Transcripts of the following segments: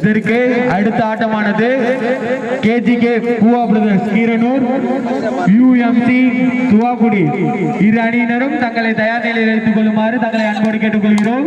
இதற்கு அடுத்த ஆட்டமானது KGK Poova brothers Keeranur UMC Thuvakudi. இரு அணியினரும் தங்களை தயார் நிலையில் எடுத்துக் கொள்ளுமாறு தங்களை அன்போடு கேட்டுக்கொள்கிறோம்.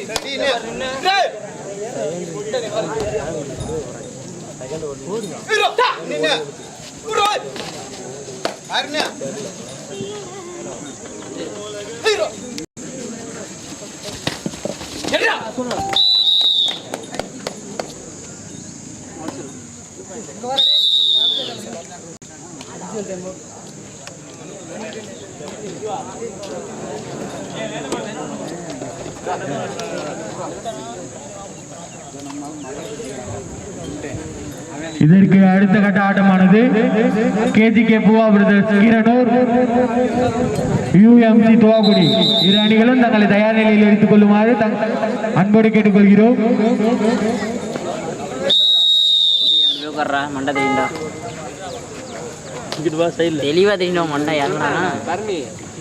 Gracias. இதற்கு அடுத்த கட்ட ஆட்டமானது KGK Poova brothers Keeranur UMC Thuvakudi இரு அணிகளும் தங்களை தயார் நிலையில் எடுத்துக் கொள்ளுமாறு அன்போடு கேட்டுக்கொள்கிறோம். உட்கார்றா மண்டை தெரியுண்டா தெளிவா தெரியுண்டா மண்டை. யாருன்னா?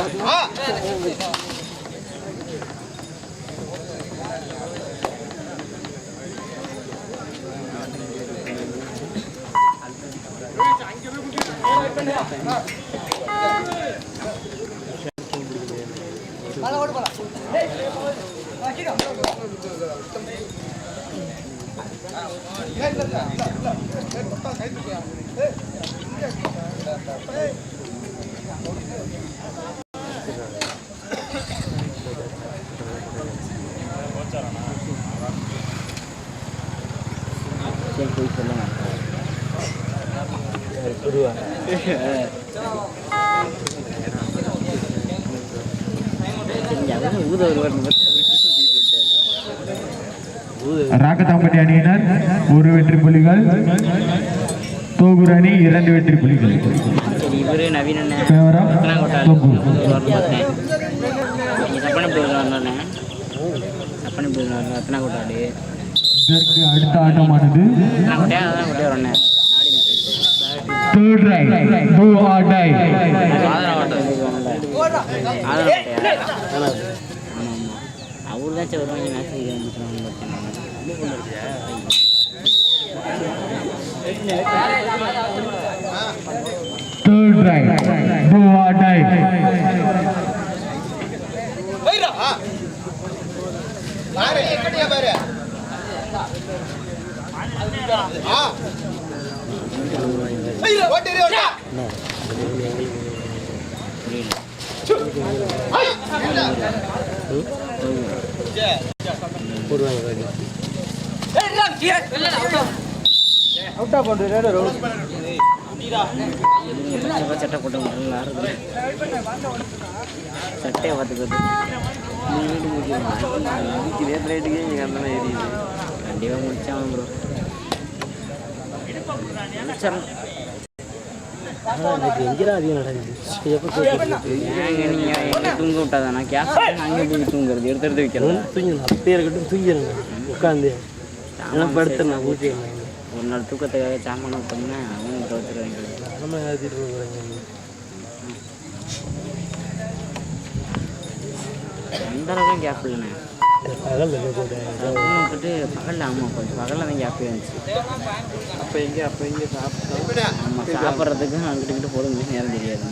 போய் சொல்லுங்க சரி அவங்க ஊத வருவார் ராக்கத்தாம்பட்டி அணியினர் ஒரு வெற்றி புலிகள் தோகூர் அணி இரண்டு வெற்றி புலிகள் இவரு நவீன் இதற்கு அடுத்த ஆட்டமானது third right do or die ஆட்டம் ஆதரவு ஆட்டையா ஆமாம் ஆமாம் அவர் தான் சரி வருவாங்க match third right do or die சட்டை போட்டு சட்டையை பார்த்துக்கிறது ரேட்டுக்கே எங்கள் அண்ணன் எரியுது கண்டிப்பாக முடிச்சான் ப்ரோ முடிச்சிடலாம் அதிகம் நடக்குது ஏங்க நீங்கள் தூங்க விட்டாதானா கேஸ் அங்கே போய் தூங்குறது எடுத்து எடுத்து வைக்கிறதா தூங்கிடணும் அப்படியே இருக்கட்டும் தூங்கிடுங்க உட்காந்து. ஏன்னா படுத்துறேன் ஊற்றி ஒரு நாள் தூக்கத்துக்காக சாமான விட்டோம்னா அவங்க தோத்துருவாங்க. நம்ம ஏற்றிட்டு போகிறாங்க அந்த அளவுக்கு கேப் இல்லைண்ணே. பகல் கூட ஒன்று விட்டுட்டு பகலில் ஆமாம் கொஞ்சம் பகலில் தான் கேப் இருந்துச்சு. அப்போ எங்கே அப்போ எங்கே சாப்பிட்டோம்? நம்ம சாப்பிட்றதுக்கு அங்கிட்டு கிட்ட போதும் நேரம் தெரியாது.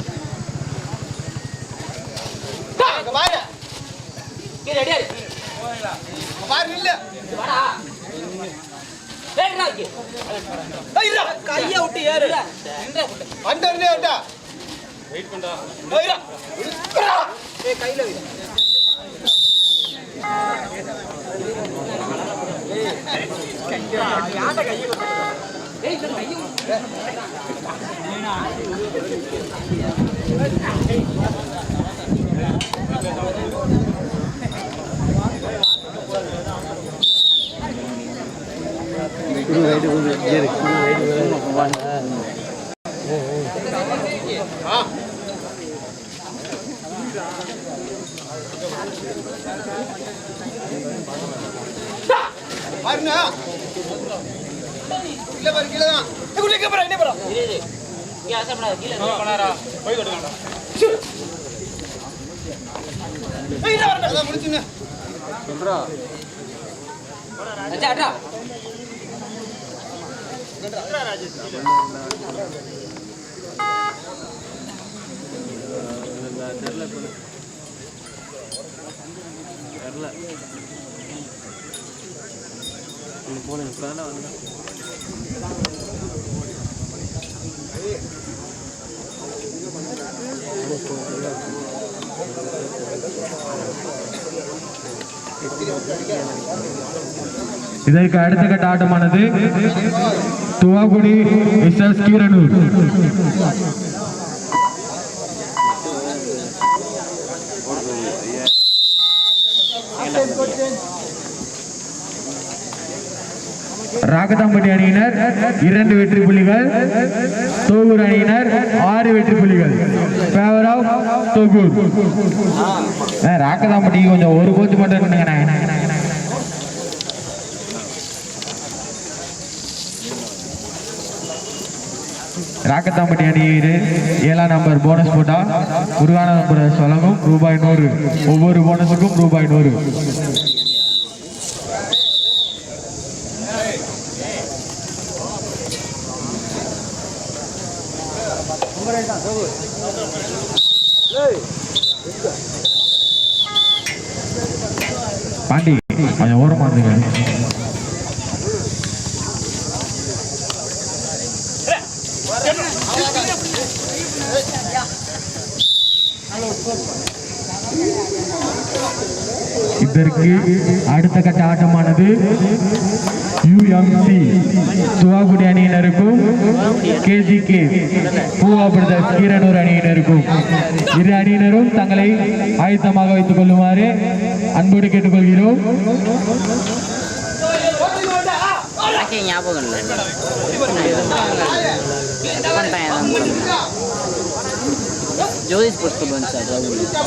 கையை விட்டு ஏறு. வெயிட் பண்ணா கையில ரைட்டு குரு ஏறு குரு ரைட்டு பாருங்க இல்ல பாரு கீழே தான் குள்ள கேப்பறா என்ன பரா அதான் முடிச்சுங்க போனேன் இப்போ தான் வந்தேன். இதற்கு அடுத்த கட்ட ஆட்டமானது துவாகுடி எஸ் கீரனூர் ராகதாம்பட்டி அணியினர். இரண்டு வெற்றி புள்ளிகள். தோகூர் அணியினர். ஆறு வெற்றி புள்ளிகள். Favour of Thogur. ராகதாம்பட்டி கொஞ்சம் ஒரு கோச்சு மட்டும் என்ன ராக்கத்தாம்பட்டி அணியீடு ஏழாம் நம்பர் போனஸ் போட்டா உருவான நம்பர் வழங்கும் ரூபாய் நூறு. ஒவ்வொரு போனஸுக்கும் ரூபாய் நூறு. பாண்டி கொஞ்சம் ஓரமா இருந்துங்க இதற்கு அடுத்த கட்ட ஆட்டமானது. யுஎம்சி துவாகுடி அணியினருக்கும் கேஜிகே பூவா பிரதர்ஸ் கீரனூர் அணியினருக்கும் இரு அணியினரும் தங்களை ஆயத்தமாக வைத்துக் கொள்ளுமாறு அன்போடு கேட்டுக்கொள்கிறோம் ஞாபகம் இல்லை பண்ணிட்டேன் ஏதாவது பண்ணேன்.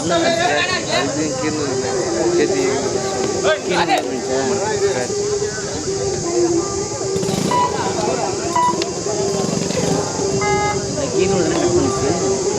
கீழே கட் பண்ணிச்சு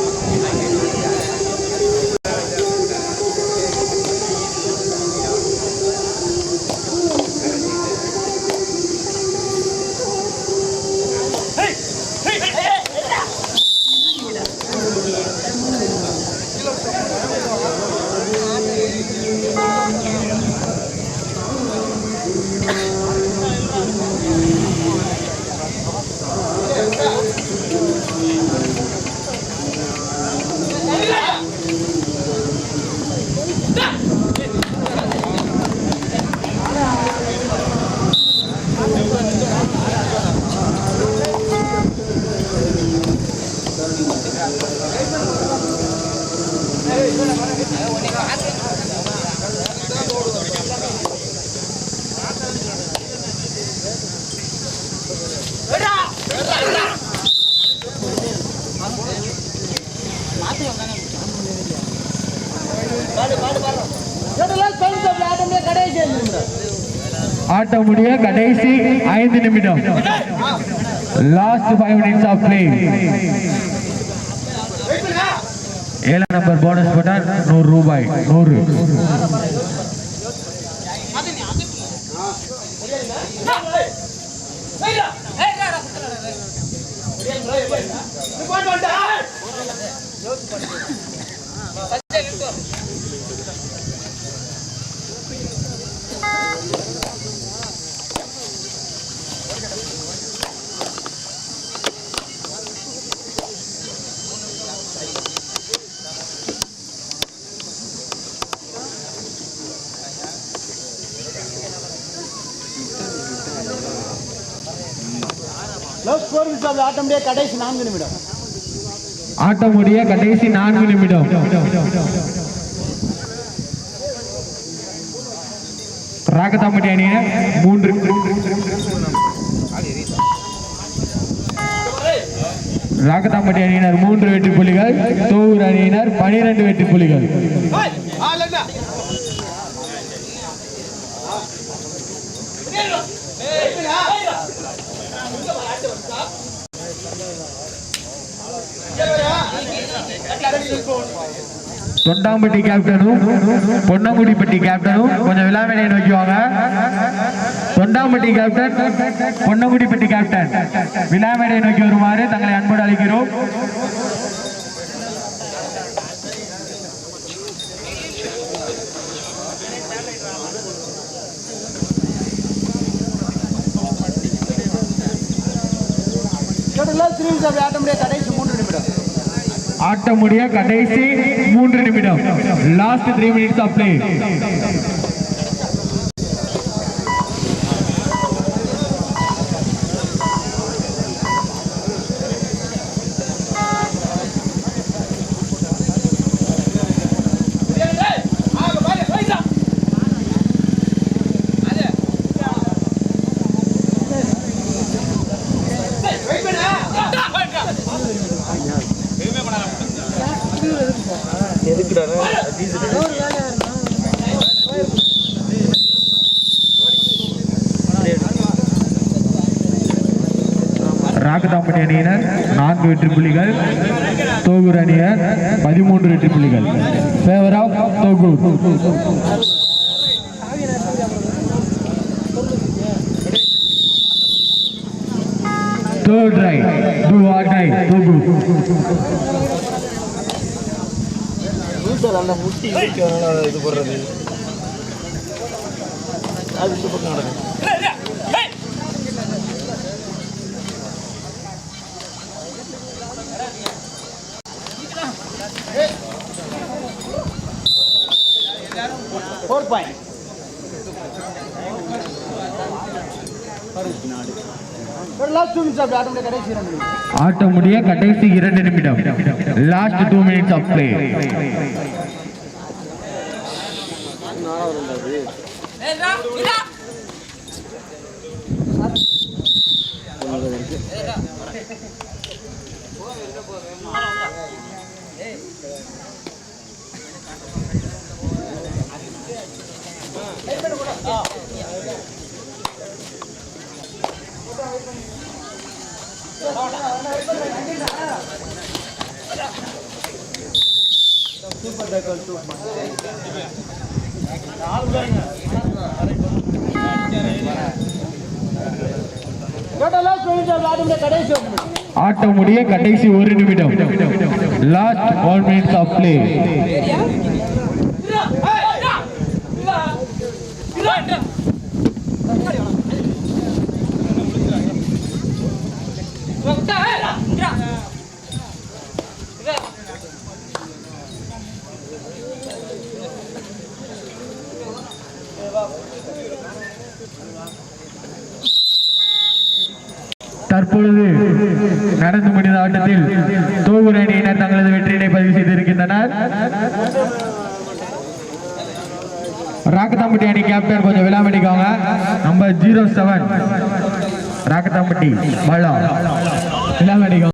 ஆட்டம் முடிய கடைசி ஐந்து நிமிடம். Last five minutes of play ஏழாம் நம்பர் போனஸ் போட்டால் நூறு ரூபாய். நூறு. லவ் ஸ்கோர் ஆட்டோமேட்டியா கடைசி நான்கு நிமிடம் ஆட்டம் முடிய கடைசி நான்கு நிமிடம் ராகதாம்பட்டி அணியினர் மூன்று ராகதாம்பட்டி அணியினர் மூன்று வெற்றி புள்ளிகள் தோவூர் அணியினர் பனிரெண்டு வெற்றி புள்ளிகள் ஆலண்ணா தொண்டாம்பட்டி கேப்டனும் பொன்னங்குடிப்பட்டி கேப்டனும் கொஞ்சம் விழாமேடையை நோக்கி வாங்க. தொண்டாம்பட்டி கேப்டன் பொன்னங்குடிப்பட்டி கேப்டன் விழாமேடையை நோக்கி வருமாறு தங்களை அன்போடு அழைக்கிறோம். திரும்பி சாப்பிட முடியாது கடைசி மூன்று நிமிடம். ஆட்ட முடிய கடைசி மூன்று நிமிடம். Last three minutes of play Ragathampatti அணியினர் நான்கு வெற்றி புள்ளிகள். தோகூர் அணியர் பதிமூன்று வெற்றி புள்ளிகள். Favour of Thogur. Third right, do or die, Togu. Sir அந்த முட்டி இது போடுறது. அது நடக்கும் ஆட்டோமேட்டிக் கடைசி இரண்டு நிமிடம் last two minutes of play total last two minutes automatic ஆட்டம் முடிய கடைசி ஒரு நிமிடம். Last one minutes of play தற்பொழுது நடந்து முடிந்த ஆட்டத்தில் தோகூர் அணியினர் தங்களது வெற்றியினை பதிவு செய்திருக்கின்றனர். ராக்கத்தாம்பட்டி அணி கேப்டன் கொஞ்சம் விழாமடிக்காங்க நம்பர் ஜீரோ செவன் ராக்கத்தாம்பட்டி பள்ளம் விழாமடிக்காங்க